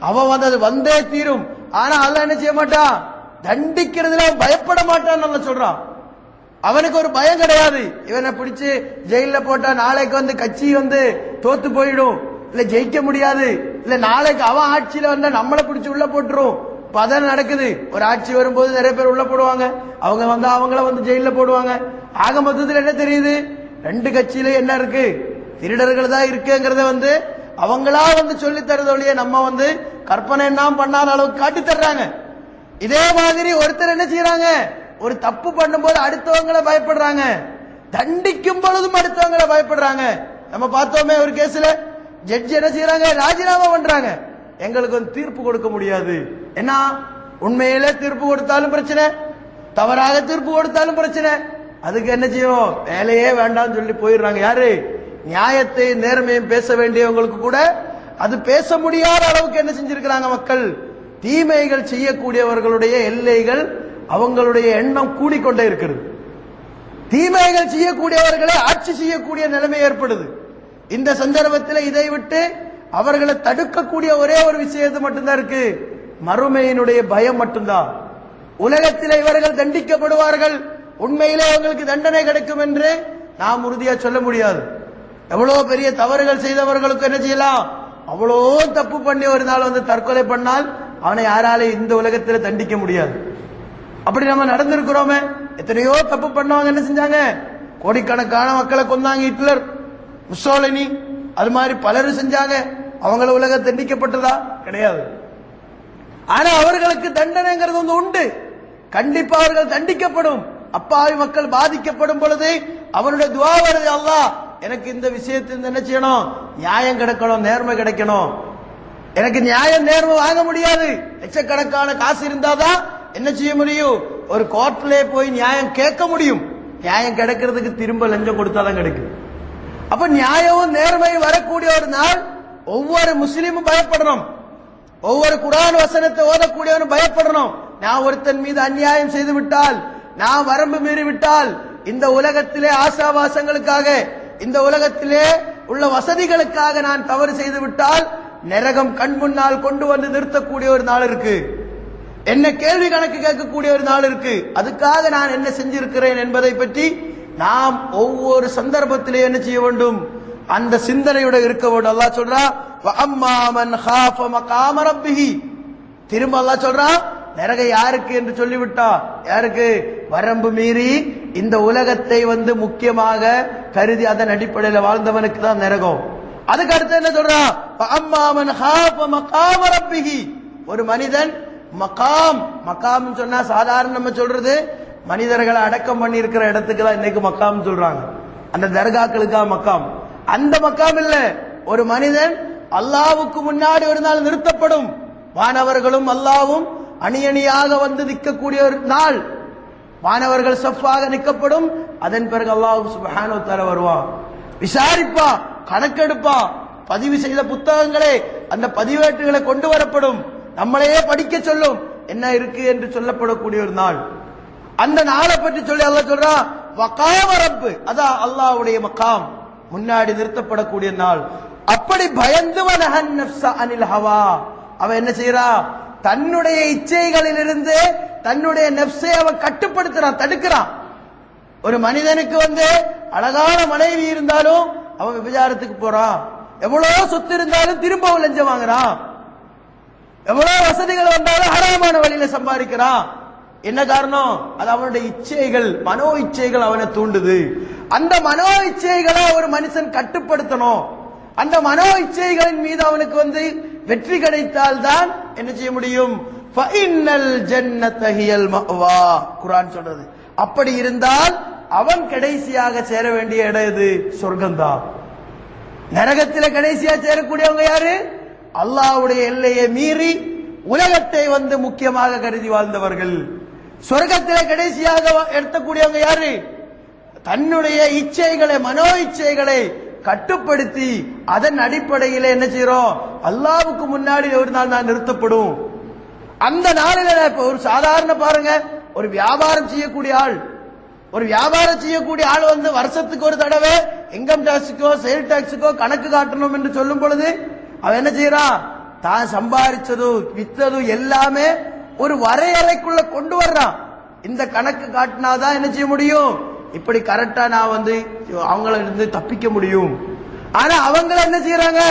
அவன் வந்து அது வந்தே தீரும். ஆனா அல்ல என்ன செய்ய மாட்டான்? தண்டிக்கிறதுல பயப்பட மாட்டான்னு நல்லா சொல்றான். அவனுக்கு ஒரு பயம் கிடையாது. இவனை பிடிச்சு ஜெயில போட்டா நாளைக்கு வந்து கட்சி வந்து தோத்து போயிடும். இல்ல ஜெயிக்க முடியாது. இல்ல நாளைக்கு அவன் ஆட்சியில வந்தா நம்மளை பிடிச்சு உள்ள போட்டுரும். இப்ப நடக்குது. ஒரு ஆட்சி வரும்போது நிறைய பேர் உள்ள போடுவாங்க. அவங்க வந்து அவங்கள வந்து ஜெயில போடுவாங்க. ஆக மொத்தத்தில் என்ன தெரியுது? ரெண்டு கட்சியில என்ன இருக்கு? திருடர்கள் தான் இருக்குங்கிறத வந்து அவங்களா வந்து சொல்லி தரது ஒழிய நம்ம வந்து கற்பனை என்ன பண்ணாத அளவுக்கு காட்டி தர்றாங்க. இதே மாதிரி ஒருத்தர் என்ன செய்யறாங்க ஒரு தப்பு பண்ணும்போது அடுத்தவங்கள பயப்படுறாங்க. தண்டிக்கும் பொழுதும் அடுத்தவங்கள பயப்படுறாங்க. நம்ம பார்த்தோமே ஒரு கேஸ்ல ஜட்ஜ் என்ன செய்யறாங்க ராஜினாமா பண்றாங்க. எங்களுக்கு வந்து தீர்ப்பு கொடுக்க முடியாது. என்ன? உண்மையிலே தீர்ப்பு கொடுத்தாலும் பிரச்சனை. தவறாக தீர்ப்பு கொடுத்தாலும் பிரச்சனை. அதுக்கு என்ன செய்யும் வேலையே வேண்டாம்னு சொல்லி போயிடுறாங்க. யாரு? நியாயத்தை நேர்மையும் பேச வேண்டியவங்களுக்கு கூட அது பேச முடியாத அளவுக்கு என்ன செஞ்சிருக்கிறாங்க மக்கள்? தீமைகள் செய்யக்கூடியவர்களுடைய எல்லைகள் அவங்களுடைய எண்ணம் கூடிக்கொண்டே இருக்கிறது. தீமைகள் செய்யக்கூடியவர்களை ஆட்சி செய்யக்கூடிய நிலைமை ஏற்படுது. இந்த சந்தர்ப்பத்தில் இதை விட்டு அவர்களை தடுக்கக்கூடிய ஒரே ஒரு விஷயத்து மட்டும்தான் இருக்கு. மறுமையினுடைய பயம் மட்டும்தான். உலகத்தில் இவர்கள் தண்டிக்கப்படுவார்கள். உண்மையிலே அவங்களுக்கு தண்டனை கிடைக்கும் என்று நாம் உறுதியா சொல்ல முடியாது. எவ்வளவு பெரிய தவறுகள் செய்தவர்களுக்கு என்ன செய்யலாம்? அவ்வளோ தப்பு பண்ணி ஒரு நாள் வந்து தற்கொலை பண்ணால் அவனை யாராலே இந்த உலகத்தில் தண்டிக்க முடியாது. அப்படி நம்ம நடந்திருக்கிறோமே. எத்தனையோ தப்பு பண்ணவங்க என்ன செஞ்சாங்க? கோடிக்கணக்கான மக்களை கொந்தாங்க ஹிட்லர் முசோலினி அது மாதிரி பலரும் செஞ்சாங்க. அவங்கள உலக தண்டிக்கப்பட்டதா? கிடையாது. ஆனா அவர்களுக்கு தண்டனைங்கிறது வந்து உண்டு. கண்டிப்பா அவர்கள் தண்டிக்கப்படும். அப்பாவி மக்கள் பாதிக்கப்படும் பொழுது அவனுடைய துவா வருது அல்லாஹ். எனக்கு இந்த விஷயத்தில் என்ன செய்யணும்? நியாயம் கிடைக்கணும் நேர்மை கிடைக்கணும். எனக்கு நியாயம் நேர்மை வாங்க முடியாது. லட்சக்கணக்கான காசு இருந்தாதான் என்ன செய்ய முடியும்? ஒரு கோர்ட்ல போய் நியாயம் கேட்க முடியும். நியாயம் கிடைக்கிறதுக்கு திரும்ப லஞ்சம் கொடுத்தாதான் கிடைக்கும். அப்ப நியாயமும் நேர்மையும் வரக்கூடிய ஒரு நாள் ஒவ்வொரு முஸ்லீமும் பயப்படணும். ஒவ்வொரு குரான் வசனத்தை ஓதக்கூடியவனும் பயப்படணும். நான் ஒருத்தன் மீது அநியாயம் செய்து விட்டால் நான் வரம்பு மீறி விட்டால் இந்த உலகத்திலே ஆசாவாசங்களுக்காக இந்த உலகத்திலே உள்ள வசதிகளுக்காக நான் தவறு செய்து விட்டால் நரகம் கண் முன்னால் கொண்டு வந்து நிறுத்தக்கூடிய ஒரு நாள் இருக்கு. என்ன கேள்வி கணக்கு கேட்கக்கூடிய ஒரு நாள் இருக்கு. அதுக்காக நான் என்ன செஞ்சிருக்கிறேன் என்பதை பற்றி நாம் ஒவ்வொரு சந்தர்ப்பத்திலே என்ன செய்ய வேண்டும்? அந்த சிந்தனையோட இருக்க வேண்டும். அல்லா சொல்றா திரும்ப அல்லா சொல்றான் நரக யாருக்கு? என்று சொல்லிவிட்டா. யாருக்கு? வரம்பு மீறி இந்த உலகத்தை வந்து முக்கியமாக கருதி அதன் அடிப்படையில் வாழ்ந்தவனுக்கு தான் நரகம். அதுக்கு அடுத்து என்ன சொல்றான் ஒரு மனிதன் மகாம் மகாம் சொன்னா சாதாரண நம்ம சொல்றது மனிதர்களை அடக்கம் பண்ணி இருக்கிற இடத்துக்கு தான் இன்னைக்கு மக்காம் சொல்றாங்க. அந்த தர்காக்களுக்கா மக்காம் அந்த மக்காம் இல்ல. ஒரு மனிதன் அல்லாவுக்கு முன்னாடி ஒரு நாள் நிறுத்தப்படும். வானவர்களும் அல்லாவும் அணி அணியாக வந்து நிற்கக்கூடிய ஒரு நாள். மாணவர்கள் சஃபாக நிற்கப்படும். அதன் பிறகு அல்லாஹ் சுப்ஹானஹு தஆலா வருவான். விசாரிப்பா கணக்கெடுப்பா பதிவு செய்த புத்தகங்களே அந்த பதிவேட்டுகளை கொண்டு வரப்படும். நம்மளையே படிக்க சொல்லும். என்ன இருக்கு என்று சொல்லப்படக்கூடிய ஒரு நாள். அந்த நாளை பற்றி சொல்லி அல்லாஹ் சொல்றான் வகாம ரப்பு. அதான் அல்லாஹ்வுடைய மக்காம் முன்னாடி நிறுத்தப்படக்கூடிய நாள். அப்படி பயந்துவன் அனில் ஹவா. அவன் என்ன செய்யறா தன்னுடைய இச்சைகளிலிருந்து தன்னுடைய நெப்சை அவன் கட்டுப்படுத்துறான் தடுக்கிறான். ஒரு மனிதனுக்கு வந்து அழகான மனைவி இருந்தாலும் அவன் விபச்சாரத்துக்கு போறான். எவ்வளவு சொத்து இருந்தாலும் திரும்ப லஞ்சம் வாங்குறான். எவ்வளவு வசதிகள் வந்தாலும் ஹராமான வழியில சம்பாதிக்கிறான். என்ன காரணம்? அது அவனுடைய இச்சைகள் மனோ இச்சைகள் அவனை தூண்டுது. அந்த மனோ இச்சைகளை ஒரு மனுஷன் கட்டுப்படுத்தணும். அந்த மனோ இச்சைகளின் மீது அவனுக்கு வந்து வெற்றி கிடைத்தால் தான் என்ன செய்ய முடியும்? ஃபைனல் சொல்றது. அப்படி இருந்தால் அவன் கடைசியாக சேர வேண்டிய இடம் எது? சொர்க்கம்தான். நரகத்தில் கடைசியா சேரக்கூடியவங்க யாரு? அல்லாஹ்வுடைய எல்லையை மீறி உலகத்தை வந்து முக்கியமாக கருதி வாழ்ந்தவர்கள். சொர்க்கத்தில் கடைசியாக வா- எடுத்தக்கூடியவங்க யாரு? தன்னுடைய இச்சைகளை மனோ இச்சைகளை கட்டுப்படுத்தி அதன் அடிப்படையில் என்ன செய்யறோம் அல்லாவுக்கு முன்னாடி ஒரு நாள் நான் நிறுத்தப்படும். அந்த நாளில இப்ப ஒரு சாதாரண பாருங்க ஒரு வியாபாரம் செய்யக்கூடிய ஆள். ஒரு வியாபாரம் செய்யக்கூடிய ஆள் வந்து வருஷத்துக்கு ஒரு தடவை இன்கம் டாக்ஸுக்கோ சேல் டாக்ஸுக்கோ கணக்கு காட்டணும் என்று சொல்லும் பொழுது அவன் என்ன செய்யறான் தான் சம்பாதிச்சதும் வித்ததும் எல்லாமே ஒரு வரையறைக்குள்ள கொண்டு வர்றான். இந்த கணக்கு காட்டினாதான் என்ன செய்ய முடியும்? இப்படி கரெக்டா நான் வந்து அவங்கள இருந்து தப்பிக்க முடியும். ஆனா அவங்கள என்ன செய்யறாங்க?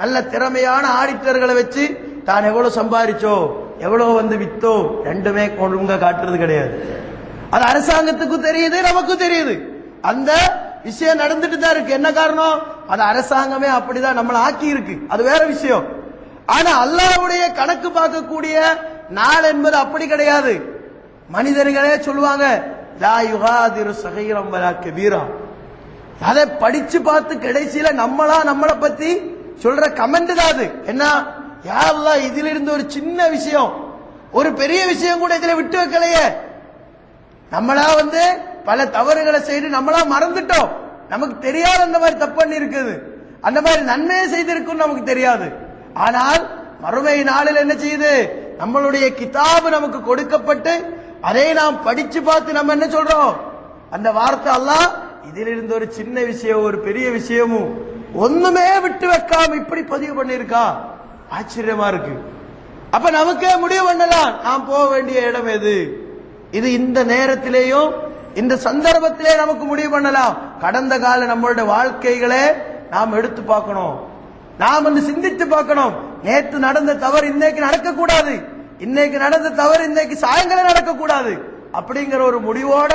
நல்ல திறமையான ஆடிட்டர்களை வச்சு தான் எவ்வளவு சம்பாதிச்சோம் எவ்வளவு வந்து வித்தோ ரெண்டுமே ஒழுங்கா காட்டுறது கிடையாது. அது அரசாங்கத்துக்கும் தெரியுது நமக்கும் தெரியுது. அந்த விஷயம் நடந்துட்டு தான் இருக்கு. என்ன காரணம்? அது அரசாங்கமே அப்படிதான் நம்மளை ஆக்கி இருக்கு. அது வேற விஷயம். ஆனா அல்லாவுடைய கணக்கு பார்க்கக்கூடிய நாள் என்பது அப்படி கிடையாது. மனிதர்களே சொல்லுவாங்க யுகாதிரு அதை படிச்சு பார்த்து கடைசியில நம்மளா நம்மளை பத்தி சொல்ற கமெண்ட் தான் அது. என்ன? யாரெல்லாம் இதுல இருந்து ஒரு சின்ன விஷயம். ஒரு பெரிய விஷயம் கூட இதுல விட்டு வைக்கலையே. நம்மளா வந்து பல தவறுகளை செய்து நம்மளா மறந்துட்டோம். நமக்கு தெரியாத அந்த மாதிரி தப்பு பண்ணி இருக்குது அந்த மாதிரி நன்மையை செய்திருக்கும் நமக்கு தெரியாது. ஆனால் மறுமை நாளில் என்ன செய்யுது? நம்மளுடைய கிதாபு நமக்கு கொடுக்கப்பட்டு அதை நாம் படிச்சு பார்த்து நம்ம என்ன சொல்றோம்? அந்த வார்த்தை எல்லாம் இதிலிருந்து ஒரு சின்ன விஷயம் ஒரு பெரிய விஷயமும் ஒண்ணுமே விட்டு வைக்காம இப்படி பதிவு பண்ணியிருக்கா? ஆச்சரியமா இருக்கு. அப்ப நமக்கே முடிவு பண்ணலாம். நாம் போக வேண்டிய இடம் எது? இது இந்த நேரத்திலேயும் இந்த சந்தர்ப்பத்திலே நமக்கு முடிவு பண்ணலாம். கடந்த கால நம்மளுடைய வாழ்க்கைகளை நாம் எடுத்து பார்க்கணும். நாம் வந்து சிந்தித்து பார்க்கணும். நேற்று நடந்த தவறு இன்னைக்கு நடக்கக்கூடாது. இன்னைக்கு நடந்த தவறு இன்னைக்கு சாயங்காலம் நடக்கக்கூடாது. அப்படிங்கிற ஒரு முடிவோட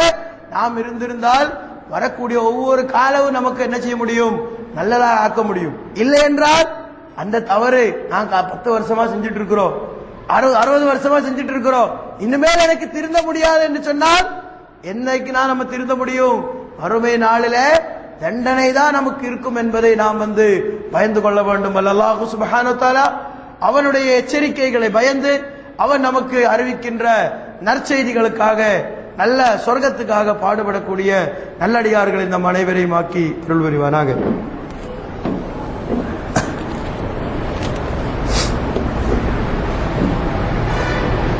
நாம் இருந்திருந்தால் வரக்கூடிய ஒவ்வொரு காலமும் நமக்கு என்ன செய்ய முடியும்? நல்லதாக ஆக்க முடியும். இல்லை என்றால் அந்த தவறு நாங்க பத்து வருஷமா செஞ்சுட்டு இருக்கிறோம் அறுபது அறுபது வருஷமா செஞ்சுட்டு இருக்கிறோம் இனிமேல் எனக்கு திருந்த முடியாது என்று சொன்னால் என்னைக்கு நான் நம்ம திருந்த முடியும்? வறுமை நாளில தண்டனை தான் நமக்கு இருக்கும் என்பதை நாம் வந்து பயந்து கொள்ள வேண்டும். அல்லாஹு சுபஹானுத்தாலா அவனுடைய எச்சரிக்கைகளை பயந்து அவன் நமக்கு அறிவிக்கின்ற நற்செய்திகளுக்காக நல்ல சொர்க்கத்துக்காக பாடுபடக்கூடிய நல்லடியார்களை நம் அனைவரையும் ஆக்கி அருள் புரிவானாக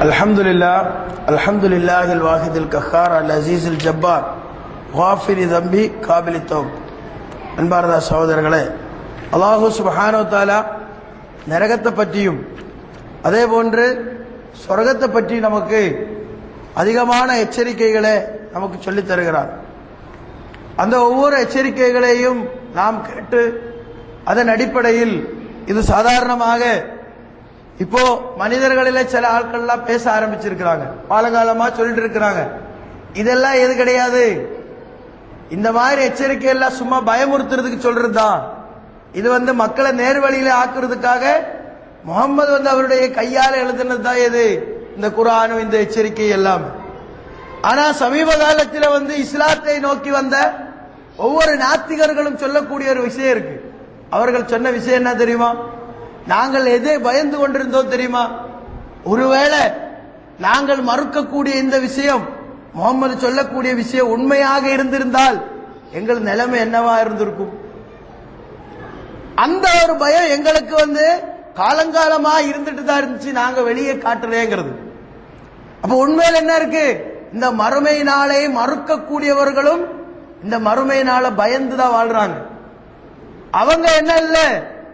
الحمد لله الحمد لله الواحد القهار العزيز الجبار غافر ذنبي قابل التوب அன்பார்ந்த சகோதரர்களே அல்லாஹு சுப்ஹானஹு வ தஆலா நரகத்தை பற்றியும் அதே போன்று சொர்க்கத்தை பற்றி நமக்கு அதிகமான எச்சரிக்கைகளை நமக்கு சொல்லித் தருகிறார் அந்த ஒவ்வொரு எச்சரிக்கைகளையும் நாம் கேட்டு அதன் அடிப்படையில் இது சாதாரணமாக இப்போ மனிதர்களில சில ஆட்கள்லாம் பேச ஆரம்பிச்சிருக்கிறாங்க. காலகாலமா சொல்லிட்டு இருக்கிறாங்க இதெல்லாம் எது கிடையாது? இந்த மாதிரி எச்சரிக்கை எல்லாம் சும்மா பயமுறுத்துறதுக்கு சொல்றதுதான். இது வந்து மக்களை நேர்வழியில ஆக்குறதுக்காக முகம்மது வந்து அவருடைய கையால எழுதுனது தான் எது? இந்த குரானும் இந்த எச்சரிக்கை எல்லாம் ஆனா சமீப காலத்தில் வந்து இஸ்லாத்தை நோக்கி வந்த ஒவ்வொரு நாத்திகர்களும் சொல்லக்கூடிய ஒரு விஷயம் இருக்கு. அவர்கள் சொன்ன விஷயம் என்ன தெரியுமா? நாங்கள் எதை பயந்து கொண்டிருந்தோம் தெரியுமா? ஒருவேளை நாங்கள் மறுக்கக்கூடிய இந்த விஷயம் முகம்மது சொல்லக்கூடிய விஷயம் உண்மையாக இருந்திருந்தால் எங்கள் நிலைமை என்னவா இருந்திருக்கும்? அந்த ஒரு பயம் எங்களுக்கு வந்து காலங்காலமா இருந்துட்டு தான் இருந்துச்சு நாங்க வெளியே காட்டுறேங்கிறது அப்ப உண்மையில் என்ன இருக்கு? இந்த மறுமை நாளை மறுக்கக்கூடியவர்களும் இந்த மறுமை நாளை பயந்து தான் வாழ்றாங்க. அவங்க என்ன இல்லை?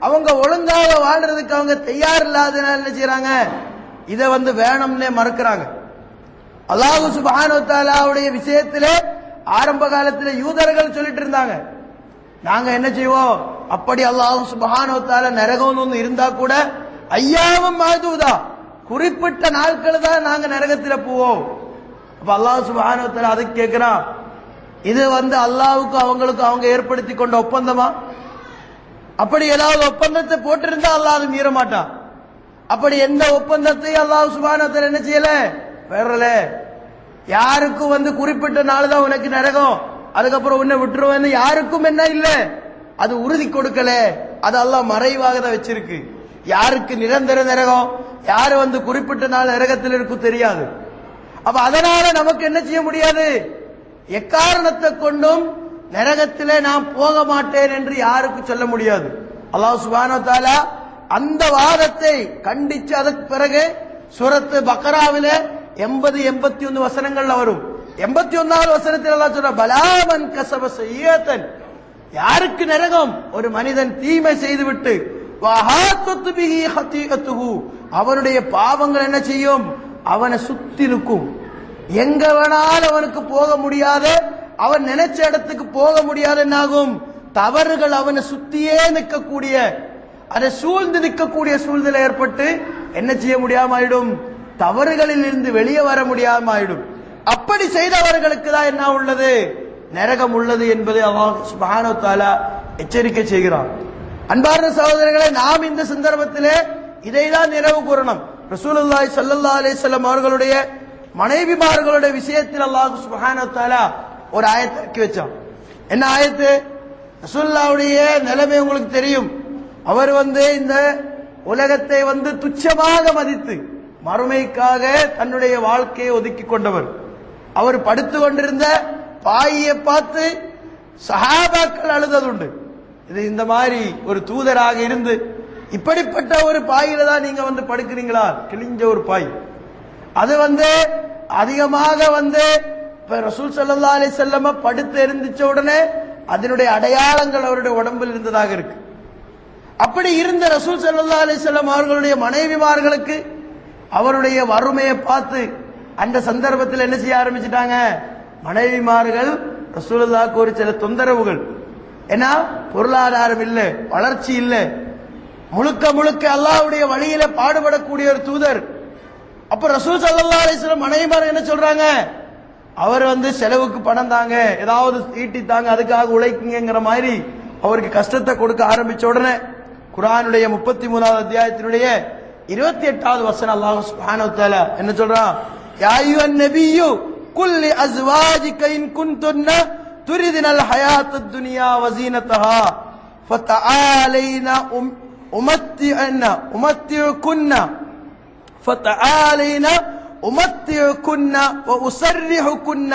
அவங்க ஒழுங்காக வாழ்றதுக்கு அவங்க தயார் இல்லாதனால என்ன செய்யறாங்க? இதை வந்து வேணும்னே மறுக்கிறாங்க. அல்லாஹு சுபானுத்தாலாவுடைய வ விஷயத்துல ஆரம்ப காலத்துல யூதர்கள் சொல்லிட்டு இருந்தாங்க. நாங்க என்ன செய்வோம்? அப்படி அல்லாஹ் சுபானுத்தால நரகம் ஒன்று இருந்தா கூட ஐயாவும் மாதுதா. குறிப்பிட்ட நாட்கள் தான் நாங்க நரகத்துல போவோம். அப்ப அல்லாஹ் சுபானுத்தால அதுக்கு கேட்கிறான் இது வந்து அல்லாவுக்கும் அவங்களுக்கும் அவங்க ஏற்படுத்தி கொண்ட ஒப்பந்தமா? அப்படி ஏதாவது ஒப்பந்தத்தை போட்டிருந்தா அல்லாஹ் அது மீற மாட்டான். அப்படி எந்த ஒப்பந்தத்தையும் அல்லாஹ் சுபானத்தில் என்ன செய்யல? வேறல யாருக்கும் வந்து குறிப்பிட்ட நாள் தான் உனக்கு நரகம். அதுக்கப்புறம் உன்னை விட்டுருவேன்னு யாருக்கும் என்ன இல்ல. அது உறுதி கொடுக்கல. அது எல்லாம் மறைவாக தான் வச்சிருக்கு. யாருக்கு நிரந்தர நரகம் யாரு வந்து குறிப்பிட்ட நாள் நரகத்தில் இருக்கும் தெரியாது. அப்ப அதனால நமக்கு என்ன செய்ய முடியாது? எக்காரணத்தை கொண்டும் நரகத்திலே நான் போக மாட்டேன் என்று யாருக்கு சொல்ல முடியாது? அல்லாஹ் சுபானோ தாலா அந்த வாதத்தை கண்டிச்சு அதற்கு பிறகு சுரத்து பக்கராவில எண்பது எண்பத்தி ஒன்று வசனங்கள்ல வரும். எண்பத்தி ஒன்னாவது வசனத்தில் எல்லாம் சொல்ற பலாமன் கசப செய்யத்தன் யாருக்கு நரகம்? ஒரு மனிதன் தீமை செய்துவிட்டு வஹாத்தத் அவனுடைய பாவங்கள் என்ன செய்யும்? அவனை சுத்தி நிற்கும். எங்க வேணாலும் அவனுக்கு போக முடியாத அவன் நினைச்ச இடத்துக்கு போக முடியாத என்னாகும்? தவறுகள் அவனை சுத்தியே நிற்கக்கூடிய அதை சூழ்ந்து நிற்கக்கூடிய சூழ்நிலை ஏற்பட்டு என்ன செய்ய முடியாம ஆயிடும் தவறுகளில் இருந்து வெளியே வர முடியாம ஆயிடும் அப்படி செய்தவர்களுக்கு தான் என்ன உள்ளது? நரகம் உள்ளது என்பதை அல்லாஹ் சுப்ஹானஹு எச்சரிக்கை செய்கிறான். அன்பார்ந்த சகோதரர்களை நாம் இந்த சந்தர்ப்பத்திலே இதை தான் நினைவு கூறணும். ரசூலுல்லாஹி ஸல்லல்லாஹு அலைஹி அவர்களுடைய மனைவிமார்களுடைய விஷயத்தில் அல்லாஹு சுபஹான ஒரு ஆயத்தை இறக்கி வச்சான். என்ன ஆயத்து? ரசுல்லாவுடைய நிலைமை உங்களுக்கு தெரியும். அவர் வந்து இந்த உலகத்தை வந்து துச்சமாக மதித்து மறுமைக்காக தன்னுடைய வாழ்க்கையை ஒதுக்கி கொண்டவர். அவர் படுத்து கொண்டிருந்த பாயை பார்த்து சஹாபாக்கள் அழுததுண்டு. இது இந்த மாதிரி ஒரு தூதராக இருந்து இப்படிப்பட்ட ஒரு பாயில தான் நீங்க வந்து படுக்கிறீங்களா? கிழிஞ்ச ஒரு பாய். அது வந்து அதிகமாக வந்து ரசூல் சல்லா அலி செல்லம படுத்து எரிந்திச்ச உடனே அதனுடைய அடையாளங்கள் அவருடைய உடம்பில் இருந்ததாக இருக்கு. அப்படி இருந்த ரசூல் சல்லா அலி செல்லம் அவர்களுடைய மனைவிமார்களுக்கு அவருடைய வறுமையை பார்த்து அந்த சந்தர்ப்பத்தில் என்ன செய்ய ஆரம்பிச்சிட்டாங்க? மனைவிமார்கள் ரசூலுல்லாஹ்க்கு ஒரு சில தொந்தரவுகள். ஏன்னா பொருளாதாரம் இல்லை வளர்ச்சி இல்லை. முழுக்க முழுக்க அல்லாவுடைய வழியில பாடுபடக்கூடிய ஒரு தூதர் அப்ப ரசூல் சல்லா அலிஸ்லாம் மனைவிமார் என்ன சொல்றாங்க? அவர் வந்து செலவுக்கு பணம் தாங்க ஏதாவது ஈட்டி தாங்க அதுக்காக உழைக்குங்கிற மாதிரி அவருக்கு கஷ்டத்தை கொடுக்க ஆரம்பிச்ச உடனே குரானுடைய முப்பத்தி மூணாவது அத்தியாயத்தினுடைய இருபத்தி எட்டாவது வசனம் அல்லாஹ் சுப்ஹானஹு தஆலா என்ன சொல்றான்? யா அய்யுஹன் நபிய்யு குல் லி அஸ்வாஜிக இன் குன்துன்ன துரிதினல் ஹயாத்தத் துனியா வஸீனத்தஹா ஆலைனா உம் உமத்தி குன்ன فتعالينا أمتعكن وأسرحكن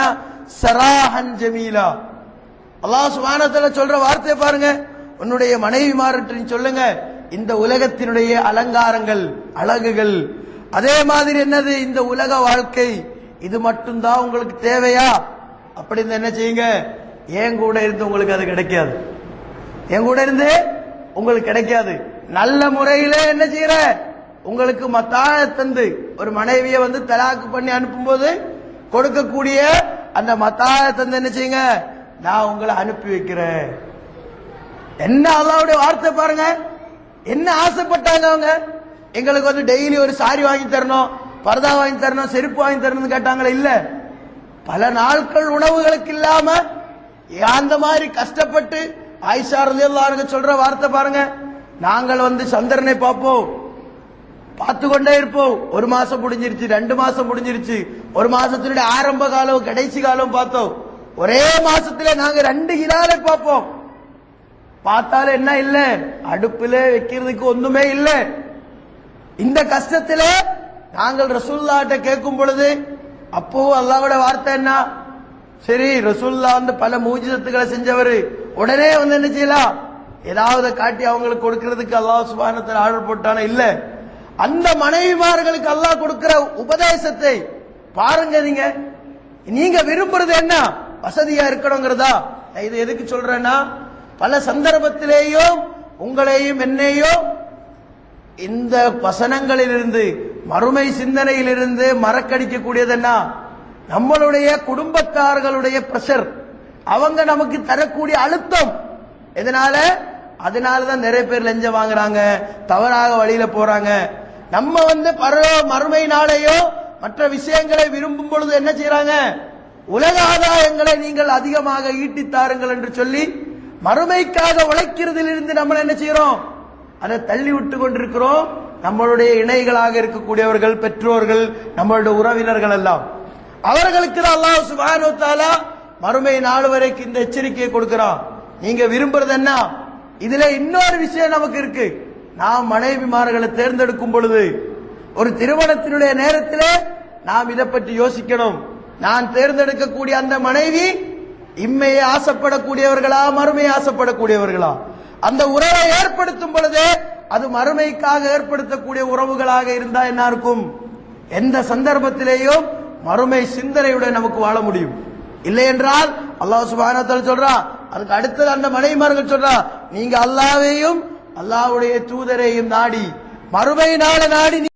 سراحا جميلا அல்லாஹ் சுபானத்துல சொல்ற வார்த்தையை பாருங்க உன்னுடைய மனைவி நீ சொல்லுங்க இந்த உலகத்தினுடைய அலங்காரங்கள் அழகுகள் அதே மாதிரி என்னது இந்த உலக வாழ்க்கை இது மட்டும்தான் உங்களுக்கு தேவையா அப்படி இருந்தா என்ன செய்யுங்க ஏன் கூட இருந்து உங்களுக்கு அது கிடைக்காது என் கூட இருந்து உங்களுக்கு கிடைக்காது நல்ல முறையில என்ன செய்யற உங்களுக்கு மத்தாய தந்து ஒரு மனைவியை வந்து தலாக்கு பண்ணி அனுப்பும்போது கொடுக்கக்கூடிய அந்த மத்தாய தந்து என்ன செய்யுங்க? நான் உங்களை அனுப்பி வைக்கிறேன். என்ன அல்லாவுடைய வார்த்தை பாருங்க. என்ன ஆசைப்பட்டாங்க அவங்க? எங்களுக்கு வந்து டெய்லி ஒரு சாரி வாங்கி தரணும் பரதா வாங்கி தரணும் செருப்பு வாங்கி தரணும்னு கேட்டாங்களே? இல்ல. பல நாட்கள் உணவுகளுக்கு இல்லாம அந்த மாதிரி கஷ்டப்பட்டு ஆயிஷா ரலியல்லாஹு சொல்ற வார்த்தை பாருங்க. நாங்கள் வந்து சந்திரனை பார்ப்போம். பார்த்து கொண்டே இருப்போம். ஒரு மாசம் முடிஞ்சிருச்சு ரெண்டு மாசம் முடிஞ்சிருச்சு. ஒரு மாசத்தினுடைய ஆரம்ப காலம் கடைசி காலம் பார்த்தோம். ஒரே மாசத்துல நாங்க ரெண்டு ஹிலாலை பார்ப்போம். பார்த்தாலும் என்ன இல்ல? அடுப்புல வைக்கிறதுக்கு ஒண்ணுமே இல்ல. இந்த கஷ்டத்துல நாங்கள் ரசூல்லாட்ட கேட்கும் பொழுது அப்போ அல்லாவோட வார்த்தை என்ன? சரி ரசூல்லா வந்து பல மூஜிதத்துக்களை செஞ்சவர். உடனே வந்து என்ன செய்யலாம்? ஏதாவது காட்டி அவங்களுக்கு கொடுக்கறதுக்கு அல்லாஹ் சுபானத்தில் ஆர்டர் போட்டானா? இல்ல. அந்த மனைவிமார்களுக்கு அல்லாஹ் கொடுக்கிற உபதேசத்தை பாருங்க நீங்க. நீங்க விரும்புறது என்ன? வசதியா இருக்கணுங்கிறதா? இது எதுக்கு சொல்றேன்னா பல சந்தர்ப்பத்திலேயும் உங்களையும் என்னையும் இந்த வசனங்களிலிருந்து மறுமை சிந்தனையிலிருந்து மறக்கடிக்க என்ன நம்மளுடைய குடும்பத்தார்களுடைய பிரஷர் அவங்க நமக்கு தரக்கூடிய அழுத்தம். எதனால? அதனால தான் நிறைய பேர் லஞ்சம் வாங்குறாங்க தவறாக வழியில போறாங்க. நம்ம வந்து பரலோ மறுமை நாளையோ மற்ற விஷயங்களை விரும்பும் பொழுது என்ன செய்யறாங்க உலக ஆதாயங்களை நீங்கள் அதிகமாக ஈட்டித்தாருங்கள் என்று சொல்லி மறுமைக்காக உழைக்கிறதிலிருந்து நம்ம என்ன செய்யறோம் அதை தள்ளி விட்டு கொண்டிருக்கிறோம். நம்மளுடைய இணைகளாக இருக்கக்கூடியவர்கள் பெற்றோர்கள் நம்மளுடைய உறவினர்கள் எல்லாம். அவர்களுக்கு தான் அல்லாஹ் மறுமை நாள் வரைக்கும் இந்த எச்சரிக்கையை கொடுக்கிறான். நீங்க விரும்புறது என்ன? இதுல இன்னொரு விஷயம் நமக்கு இருக்கு. நாம் மனைவிமார்களை தேர்ந்தெடுக்கும் பொழுது ஒரு திருமணத்தினுடைய நேரத்திலே நாம் இதை பற்றி யோசிக்கணும். நான் தேர்ந்தெடுக்கக்கூடிய அந்த மனைவி இம்மையை ஆசைப்படக்கூடியவர்களா மறுமையை ஆசைப்படக்கூடியவர்களா? அந்த உறவை ஏற்படுத்தும் பொழுது அது மறுமைக்காக ஏற்படுத்தக்கூடிய உறவுகளாக இருந்தா என்ன இருக்கும்? எந்த சந்தர்ப்பத்திலேயும் மறுமை சிந்தனையுடன் நமக்கு வாழ முடியும். இல்லை என்றால் அல்லாஹ் சுபானத்தால் சொல்றா அதுக்கு அடுத்தது அந்த மனைவிமார்கள் சொல்றா நீங்க அல்லாவையும் அல்லாஹ்வுடைய தூதரையும் நாடி மறுமை நாள நாடி